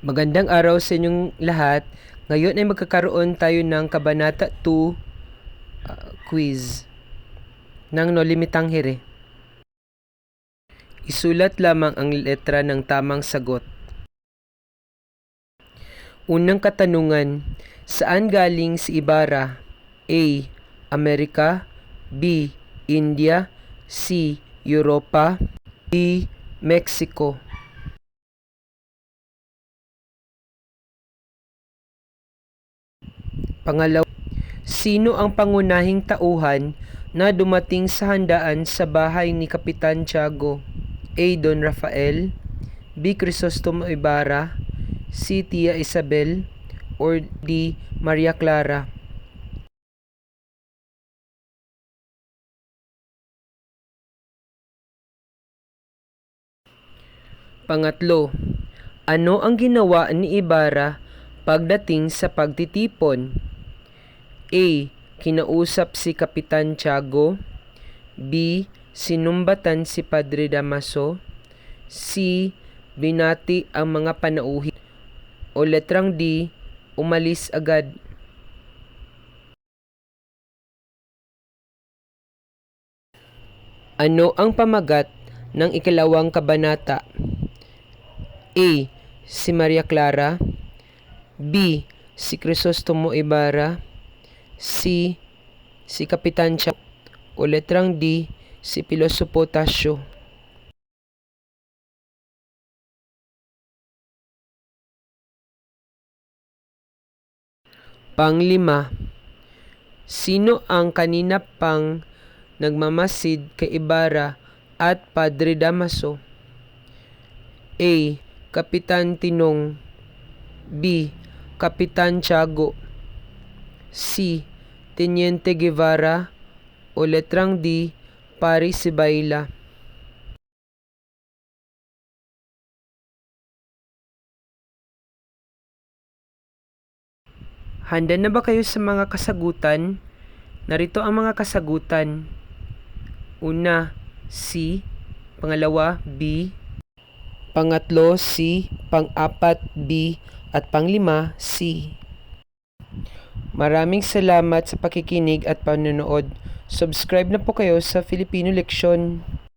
Magandang araw sa inyong lahat. Ngayon ay magkakaroon tayo ng Kabanata 2 uh, quiz ng No Limitang Hire. Isulat lamang ang letra ng tamang sagot. Unang katanungan, saan galing si Ibarra? A. Amerika B. India C. Europa D. Mexico Pangalawa, sino ang pangunahing tauhan na dumating sa handaan sa bahay ni Kapitan Tiago? A. Don Rafael B. Crisostomo Ibarra C. Tia Isabel or D. Maria Clara Pangatlo, ano ang ginawa ni Ibarra pagdating sa pagtitipon? A. Kinausap si Kapitan Tiago B. Sinumbatan si Padre Damaso C. Binati ang mga panauhin o letrang D. Umalis agad Ano ang pamagat ng ikalawang kabanata? A. Si Maria Clara B. Si Crisostomo Ibarra C. Si Kapitan Cha o letrang D. Si Pilosopo Tasio Panglima, sino ang kanina pang nagmamasid kay Ibarra at Padre Damaso? A. Kapitan Tinong B. Kapitan Tiago C. Teniente Guevara o letrang D. Paris Sibayla Handa na ba kayo sa mga kasagutan? Narito ang mga kasagutan. Una, C. Pangalawa, B. Pangatlo, C. Pang-apat, B. At panglima, C. Maraming salamat sa pakikinig at panonood. Subscribe na po kayo sa Filipino Leksyon.